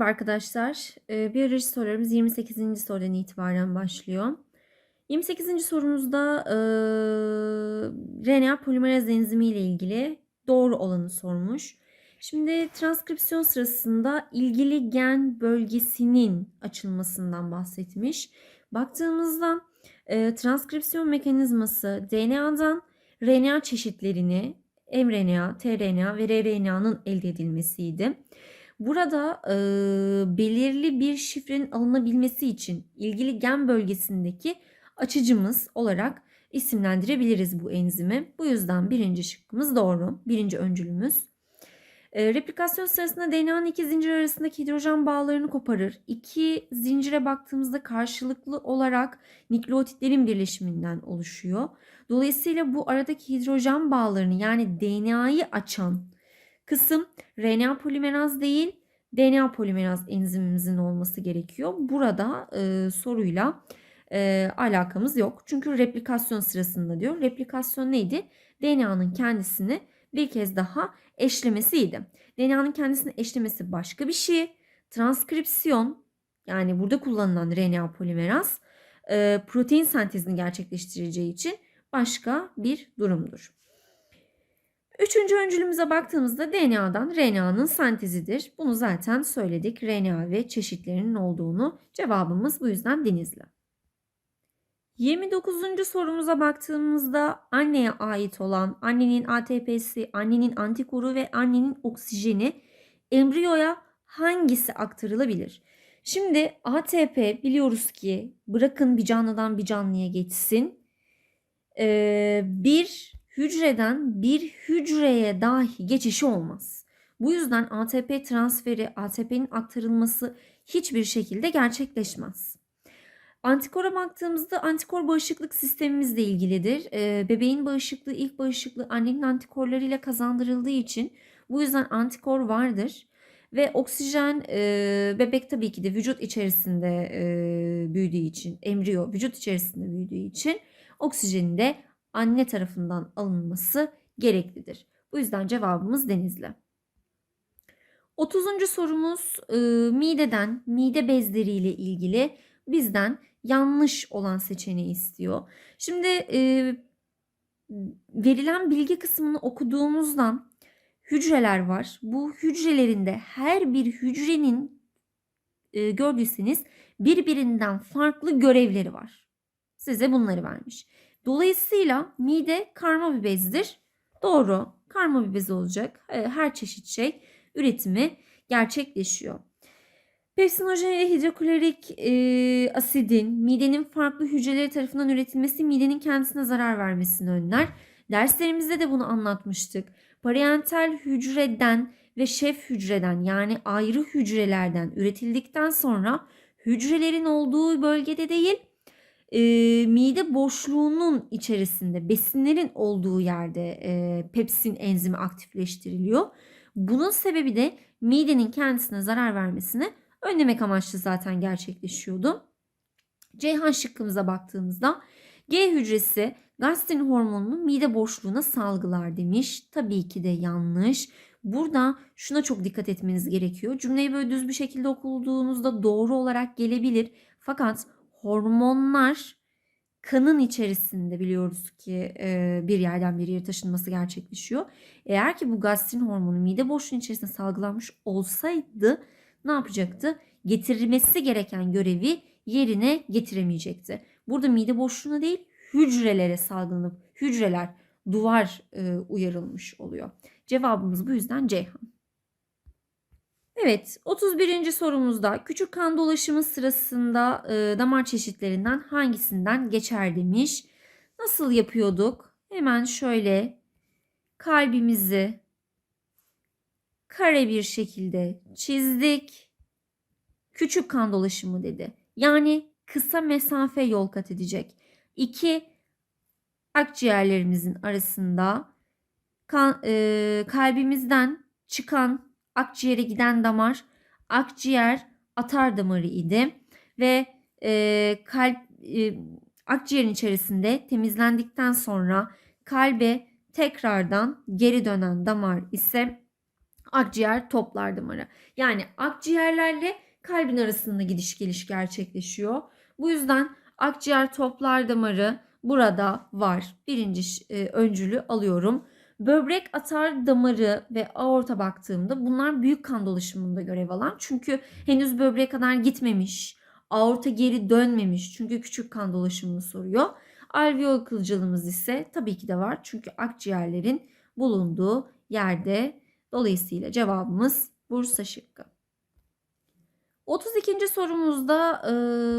Merhaba arkadaşlar. Ee, Biyoloji sorularımız 28. sorudan itibaren başlıyor. 28. sorumuzda e, RNA polimeraz enzimi ile ilgili doğru olanı sormuş. Şimdi transkripsiyon sırasında ilgili gen bölgesinin açılmasından bahsetmiş. Baktığımızda e, transkripsiyon mekanizması DNA'dan RNA çeşitlerini mRNA, tRNA ve rRNA'nın elde edilmesiydi. Burada e, belirli bir şifrenin alınabilmesi için ilgili gen bölgesindeki açıcımız olarak isimlendirebiliriz bu enzimi. Bu yüzden birinci şıkkımız doğru. Birinci öncülümüz. E, replikasyon sırasında DNA'nın iki zincir arasındaki hidrojen bağlarını koparır. İki zincire baktığımızda karşılıklı olarak nükleotitlerin birleşiminden oluşuyor. Dolayısıyla bu aradaki hidrojen bağlarını yani DNA'yı açan kısım RNA polimeraz değil DNA polimeraz enzimimizin olması gerekiyor. Burada e, soruyla e, alakamız yok. Çünkü replikasyon sırasında diyor. Replikasyon neydi? DNA'nın kendisini bir kez daha eşlemesiydi. DNA'nın kendisini eşlemesi başka bir şey. Transkripsiyon yani burada kullanılan RNA polimeraz e, protein sentezini gerçekleştireceği için başka bir durumdur. Üçüncü öncülümüze baktığımızda DNA'dan RNA'nın sentezidir. Bunu zaten söyledik. RNA ve çeşitlerinin olduğunu cevabımız bu yüzden Denizli. 29. sorumuza baktığımızda anneye ait olan annenin ATP'si, annenin antikoru ve annenin oksijeni embriyoya hangisi aktarılabilir? Şimdi ATP biliyoruz ki bırakın bir canlıdan bir canlıya geçsin. Ee, bir hücreden bir hücreye dahi geçişi olmaz. Bu yüzden ATP transferi, ATP'nin aktarılması hiçbir şekilde gerçekleşmez. Antikora baktığımızda antikor bağışıklık sistemimizle ilgilidir. Ee, bebeğin bağışıklığı ilk bağışıklığı annenin antikorlarıyla kazandırıldığı için bu yüzden antikor vardır. Ve oksijen e, bebek tabii ki de vücut içerisinde e, büyüdüğü için, embriyo vücut içerisinde büyüdüğü için oksijenin de anne tarafından alınması gereklidir. Bu yüzden cevabımız Denizli. 30. sorumuz e, mideden, mide bezleriyle ilgili bizden yanlış olan seçeneği istiyor. Şimdi e, verilen bilgi kısmını okuduğumuzdan hücreler var. Bu hücrelerinde her bir hücrenin e, gördüyseniz birbirinden farklı görevleri var. Size bunları vermiş. Dolayısıyla mide karma bir bezdir. Doğru. Karma bir bez olacak. Ee, her çeşit şey üretimi gerçekleşiyor. Pepsinojen ile hidroklorik e, asidin midenin farklı hücreleri tarafından üretilmesi midenin kendisine zarar vermesini önler. Derslerimizde de bunu anlatmıştık. Parental hücreden ve şef hücreden yani ayrı hücrelerden üretildikten sonra hücrelerin olduğu bölgede değil e, mide boşluğunun içerisinde besinlerin olduğu yerde e, pepsin enzimi aktifleştiriliyor. Bunun sebebi de midenin kendisine zarar vermesini önlemek amaçlı zaten gerçekleşiyordu. Ceyhan şıkkımıza baktığımızda G hücresi gastrin hormonunu mide boşluğuna salgılar demiş. Tabii ki de yanlış. Burada şuna çok dikkat etmeniz gerekiyor. Cümleyi böyle düz bir şekilde okuduğunuzda doğru olarak gelebilir. Fakat hormonlar kanın içerisinde biliyoruz ki e, bir yerden bir yere taşınması gerçekleşiyor. Eğer ki bu gastrin hormonu mide boşluğunun içerisinde salgılanmış olsaydı ne yapacaktı? Getirilmesi gereken görevi yerine getiremeyecekti. Burada mide boşluğuna değil hücrelere salgılanıp hücreler duvar e, uyarılmış oluyor. Cevabımız bu yüzden Ceyhan. Evet 31. sorumuzda küçük kan dolaşımı sırasında e, damar çeşitlerinden hangisinden geçer demiş. Nasıl yapıyorduk? Hemen şöyle kalbimizi kare bir şekilde çizdik. Küçük kan dolaşımı dedi. Yani kısa mesafe yol kat edecek. İki akciğerlerimizin arasında kan, e, kalbimizden çıkan akciğere giden damar akciğer atar damarı idi ve e, kalp e, akciğerin içerisinde temizlendikten sonra kalbe tekrardan geri dönen damar ise Akciğer toplar damarı. Yani akciğerlerle kalbin arasında gidiş geliş gerçekleşiyor. Bu yüzden akciğer toplar damarı burada var. Birinci e, öncülü alıyorum. Böbrek atar damarı ve aorta baktığımda bunlar büyük kan dolaşımında görev alan. Çünkü henüz böbreğe kadar gitmemiş. Aorta geri dönmemiş. Çünkü küçük kan dolaşımını soruyor. Alveol kılcalımız ise tabii ki de var. Çünkü akciğerlerin bulunduğu yerde. Dolayısıyla cevabımız Bursa şıkkı. 32. sorumuzda e,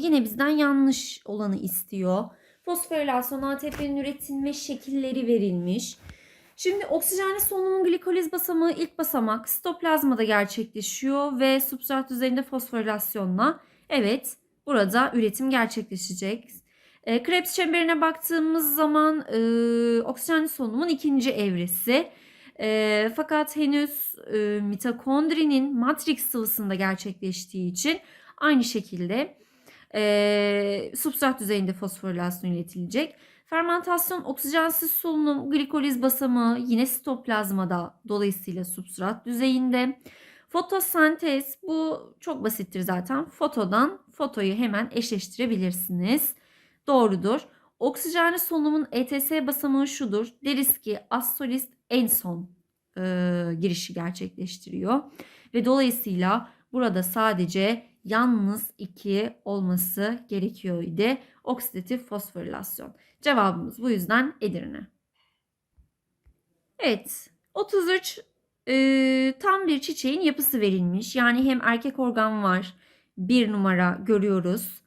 yine bizden yanlış olanı istiyor. Fosforilasyon ATP'nin üretilme şekilleri verilmiş. Şimdi oksijenli solunumun glikoliz basamağı ilk basamak sitoplazmada gerçekleşiyor ve substrat üzerinde fosforilasyonla evet burada üretim gerçekleşecek. E, Krebs çemberine baktığımız zaman e, oksijenli solunumun ikinci evresi. E, fakat henüz e, mitokondrinin matrix sıvısında gerçekleştiği için aynı şekilde e, substrat düzeyinde fosforilasyon iletilecek. Fermentasyon oksijensiz solunum glikoliz basamağı yine sitoplazmada dolayısıyla substrat düzeyinde. Fotosentez bu çok basittir zaten. Fotodan fotoyu hemen eşleştirebilirsiniz. Doğrudur. Oksijenli solunumun ETS basamağı şudur. Deriz ki asolist en son e, girişi gerçekleştiriyor. Ve dolayısıyla burada sadece yalnız 2 olması gerekiyordu. Oksidatif fosforilasyon. Cevabımız bu yüzden Edirne. Evet 33 e, tam bir çiçeğin yapısı verilmiş. Yani hem erkek organ var bir numara görüyoruz.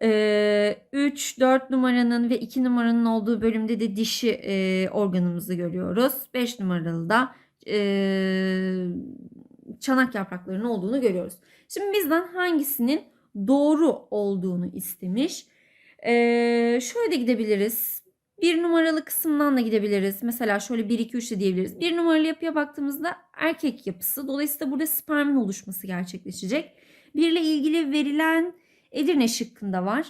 3, e, 4 numaranın ve 2 numaranın olduğu bölümde de dişi e, organımızı görüyoruz. 5 numaralı da e, çanak yapraklarının olduğunu görüyoruz. Şimdi bizden hangisinin doğru olduğunu istemiş. Ee, şöyle de gidebiliriz. Bir numaralı kısımdan da gidebiliriz. Mesela şöyle 1, 2, 3 de diyebiliriz. Bir numaralı yapıya baktığımızda erkek yapısı. Dolayısıyla burada spermin oluşması gerçekleşecek. Bir ile ilgili verilen Edirne şıkkında var.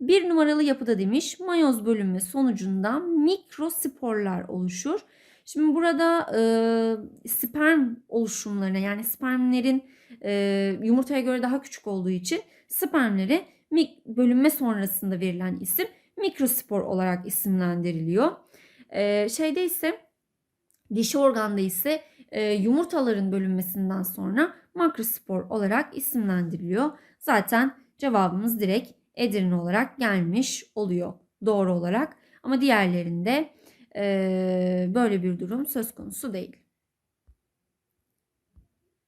Bir numaralı yapıda demiş mayoz bölünme sonucunda mikrosporlar oluşur. Şimdi burada e, sperm oluşumlarına yani spermlerin e, yumurtaya göre daha küçük olduğu için spermleri bölünme sonrasında verilen isim mikrospor olarak isimlendiriliyor. E, şeyde ise dişi organda ise e, yumurtaların bölünmesinden sonra makrospor olarak isimlendiriliyor. Zaten cevabımız direkt Edirne olarak gelmiş oluyor doğru olarak. Ama diğerlerinde e, böyle bir durum söz konusu değil.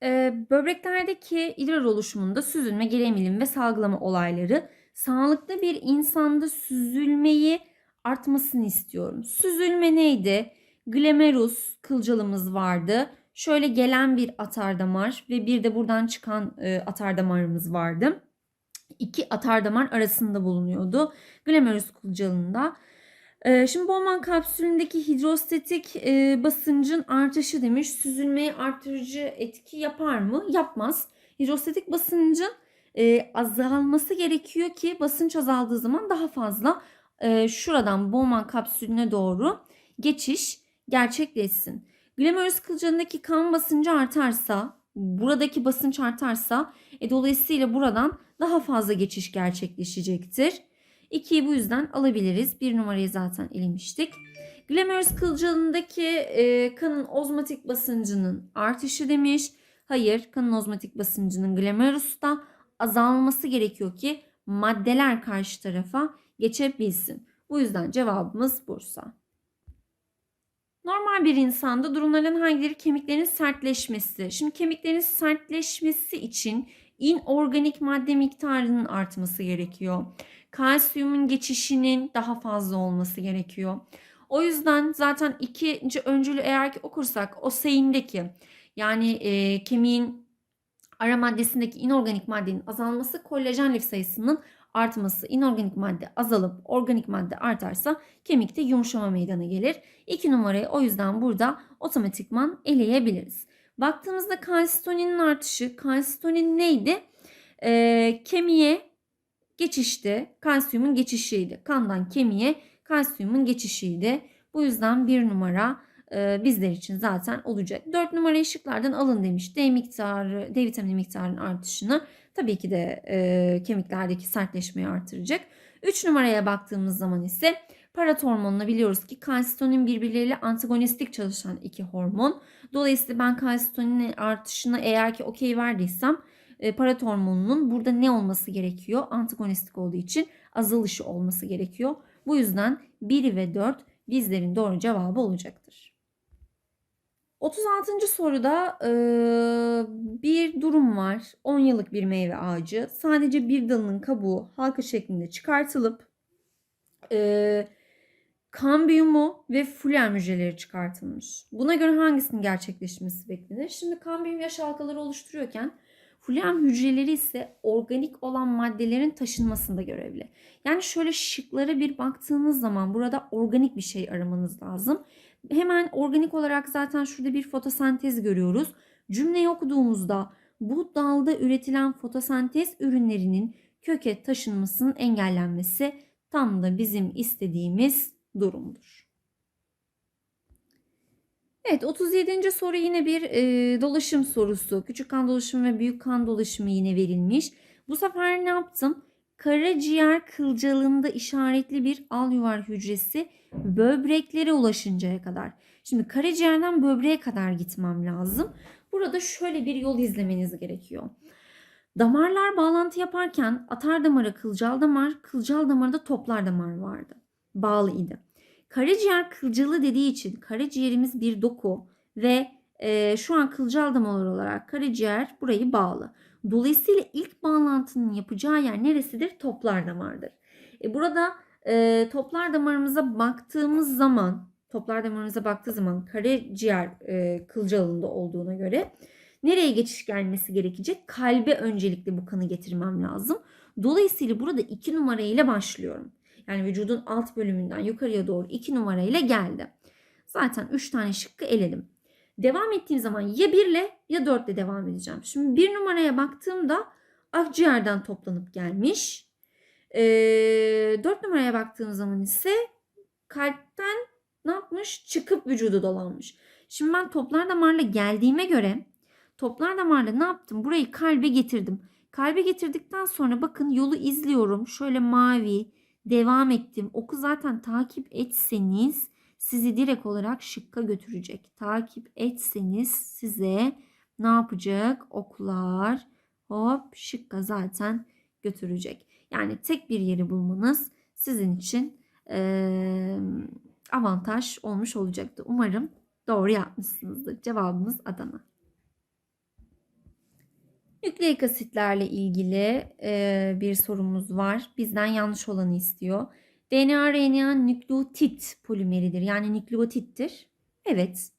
E, böbreklerdeki idrar oluşumunda süzülme, geri ve salgılama olayları sağlıklı bir insanda süzülmeyi artmasını istiyorum. Süzülme neydi? Glomerus kılcalımız vardı. Şöyle gelen bir atardamar ve bir de buradan çıkan e, atardamarımız vardı. İki atardamar arasında bulunuyordu. Glomerus kılcalında şimdi Bowman kapsülündeki hidrostatik e, basıncın artışı demiş. Süzülmeyi artırıcı etki yapar mı? Yapmaz. Hidrostatik basıncın e, azalması gerekiyor ki basınç azaldığı zaman daha fazla e, şuradan Bowman kapsülüne doğru geçiş gerçekleşsin. Glomerulus kılcalındaki kan basıncı artarsa, buradaki basınç artarsa e, dolayısıyla buradan daha fazla geçiş gerçekleşecektir. 2'yi bu yüzden alabiliriz. Bir numarayı zaten elemiştik. Glomerus kılcalındaki e, kanın ozmotik basıncının artışı demiş. Hayır kanın ozmotik basıncının glomerusta azalması gerekiyor ki maddeler karşı tarafa geçebilsin. Bu yüzden cevabımız Bursa. Normal bir insanda durumların hangileri kemiklerin sertleşmesi. Şimdi kemiklerin sertleşmesi için inorganik madde miktarının artması gerekiyor kalsiyumun geçişinin daha fazla olması gerekiyor. O yüzden zaten ikinci öncülü eğer ki okursak o seyindeki yani e, kemiğin ara maddesindeki inorganik maddenin azalması kolajen lif sayısının artması, inorganik madde azalıp organik madde artarsa kemikte yumuşama meydana gelir. İki numarayı o yüzden burada otomatikman eleyebiliriz. Baktığımızda kalsitoninin artışı, kalsitonin neydi? Ee, kemiğe geçişte kalsiyumun geçişiydi. Kandan kemiğe kalsiyumun geçişiydi. Bu yüzden bir numara e, bizler için zaten olacak. 4 numara ışıklardan alın demiş. D miktarı, D vitamini miktarının artışını tabii ki de e, kemiklerdeki sertleşmeyi artıracak. 3 numaraya baktığımız zaman ise parat hormonunu biliyoruz ki kalsitonin birbirleriyle antagonistik çalışan iki hormon. Dolayısıyla ben kalsitonin artışına eğer ki okey verdiysem e, parat hormonunun burada ne olması gerekiyor? Antagonistik olduğu için azalışı olması gerekiyor. Bu yüzden 1 ve 4 bizlerin doğru cevabı olacaktır. 36. soruda e, bir durum var. 10 yıllık bir meyve ağacı. Sadece bir dalının kabuğu halka şeklinde çıkartılıp e, kambiyumu ve fulen hücreleri çıkartılmış. Buna göre hangisinin gerçekleşmesi beklenir? Şimdi kambiyum yaş halkaları oluşturuyorken fulen hücreleri ise organik olan maddelerin taşınmasında görevli. Yani şöyle şıklara bir baktığınız zaman burada organik bir şey aramanız lazım. Hemen organik olarak zaten şurada bir fotosentez görüyoruz. Cümleyi okuduğumuzda bu dalda üretilen fotosentez ürünlerinin köke taşınmasının engellenmesi tam da bizim istediğimiz durumdur. Evet 37. soru yine bir e, dolaşım sorusu. Küçük kan dolaşımı ve büyük kan dolaşımı yine verilmiş. Bu sefer ne yaptım? Karaciğer kılcalığında işaretli bir alüvar hücresi böbreklere ulaşıncaya kadar. Şimdi karaciğerden böbreğe kadar gitmem lazım. Burada şöyle bir yol izlemeniz gerekiyor. Damarlar bağlantı yaparken atar damarı kılcal damar, kılcal damarda toplar damar vardı. Bağlı idi. Karaciğer kılcalı dediği için karaciğerimiz bir doku ve e, şu an kılcal damar olarak karaciğer burayı bağlı. Dolayısıyla ilk bağlantının yapacağı yer neresidir? Toplar damardır. E, burada e, toplar damarımıza baktığımız zaman toplar damarımıza baktığı zaman karaciğer e, kılcalında olduğuna göre nereye geçiş gelmesi gerekecek? Kalbe öncelikle bu kanı getirmem lazım. Dolayısıyla burada 2 numarayla başlıyorum. Yani vücudun alt bölümünden yukarıya doğru 2 numarayla geldi. Zaten 3 tane şıkkı eledim. Devam ettiğim zaman ya 1 ile ya 4 ile devam edeceğim. Şimdi 1 numaraya baktığımda akciğerden toplanıp gelmiş. E, 4 numaraya baktığım zaman ise kalpten ne yapmış? Çıkıp vücudu dolanmış. Şimdi ben toplar damarla geldiğime göre toplar damarla ne yaptım? Burayı kalbe getirdim. Kalbe getirdikten sonra bakın yolu izliyorum. Şöyle mavi devam ettim. Oku zaten takip etseniz sizi direkt olarak şıkka götürecek. Takip etseniz size ne yapacak? Oklar hop şıkka zaten götürecek. Yani tek bir yeri bulmanız sizin için e, avantaj olmuş olacaktı. Umarım doğru yapmışsınızdır. Cevabımız Adana. Nükleik asitlerle ilgili e, bir sorumuz var. Bizden yanlış olanı istiyor. DNA RNA nükleotit polimeridir. Yani nükleotittir. Evet.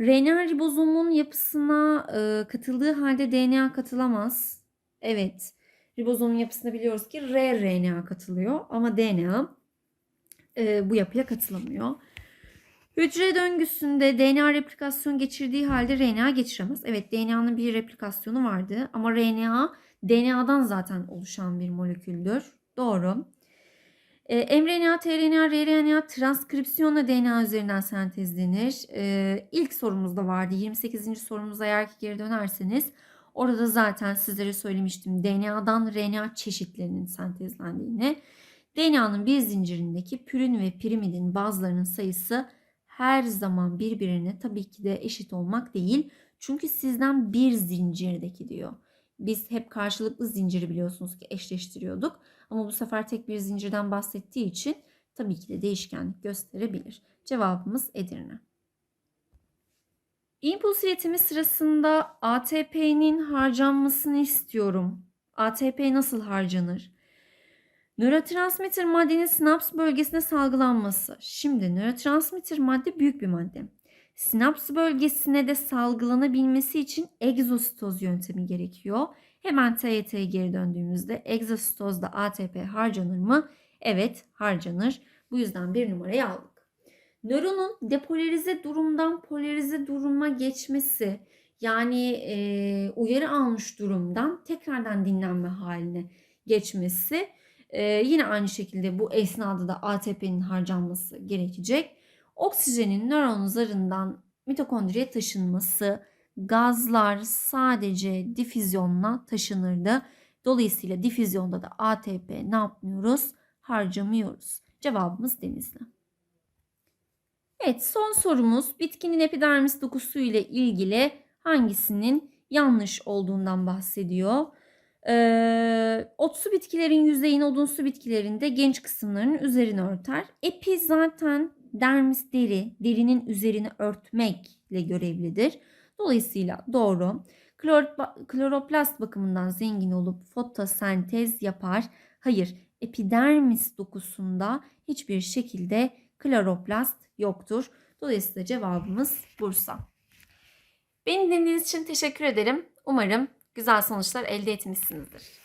RNA ribozomun yapısına e, katıldığı halde DNA katılamaz. Evet. Ribozomun yapısında biliyoruz ki rRNA katılıyor ama DNA e, bu yapıya katılamıyor. Hücre döngüsünde DNA replikasyon geçirdiği halde RNA geçiremez. Evet DNA'nın bir replikasyonu vardı ama RNA DNA'dan zaten oluşan bir moleküldür. Doğru. E, mRNA, tRNA, rRNA transkripsiyonla DNA üzerinden sentezlenir. E, ilk sorumuzda vardı. 28. sorumuza eğer ki geri dönerseniz orada zaten sizlere söylemiştim. DNA'dan RNA çeşitlerinin sentezlendiğini. DNA'nın bir zincirindeki pürin ve pirimidin bazlarının sayısı her zaman birbirine tabii ki de eşit olmak değil. Çünkü sizden bir zincirdeki diyor. Biz hep karşılıklı zinciri biliyorsunuz ki eşleştiriyorduk. Ama bu sefer tek bir zincirden bahsettiği için tabii ki de değişkenlik gösterebilir. Cevabımız Edirne. İmpuls iletimi sırasında ATP'nin harcanmasını istiyorum. ATP nasıl harcanır? Nörotransmitter maddenin sinaps bölgesine salgılanması. Şimdi nörotransmitter madde büyük bir madde. Sinaps bölgesine de salgılanabilmesi için egzositoz yöntemi gerekiyor. Hemen TYT'ye geri döndüğümüzde egzositozda ATP harcanır mı? Evet harcanır. Bu yüzden bir numarayı aldık. Nöronun depolarize durumdan polarize duruma geçmesi yani e, uyarı almış durumdan tekrardan dinlenme haline geçmesi ee, yine aynı şekilde bu esnada da ATP'nin harcanması gerekecek. Oksijenin nöron zarından mitokondriye taşınması gazlar sadece difüzyonla taşınırdı. Dolayısıyla difüzyonda da ATP ne yapmıyoruz? Harcamıyoruz. Cevabımız denizli. Evet son sorumuz bitkinin epidermis dokusu ile ilgili hangisinin yanlış olduğundan bahsediyor. Ee, otsu bitkilerin yüzeyini odunsu bitkilerinde genç kısımlarının üzerini örter. Epi zaten dermis deri, derinin üzerini örtmekle görevlidir. Dolayısıyla doğru. Klor- kloroplast bakımından zengin olup fotosentez yapar. Hayır, epidermis dokusunda hiçbir şekilde kloroplast yoktur. Dolayısıyla cevabımız Bursa. Beni dinlediğiniz için teşekkür ederim. Umarım güzel sonuçlar elde etmişsinizdir.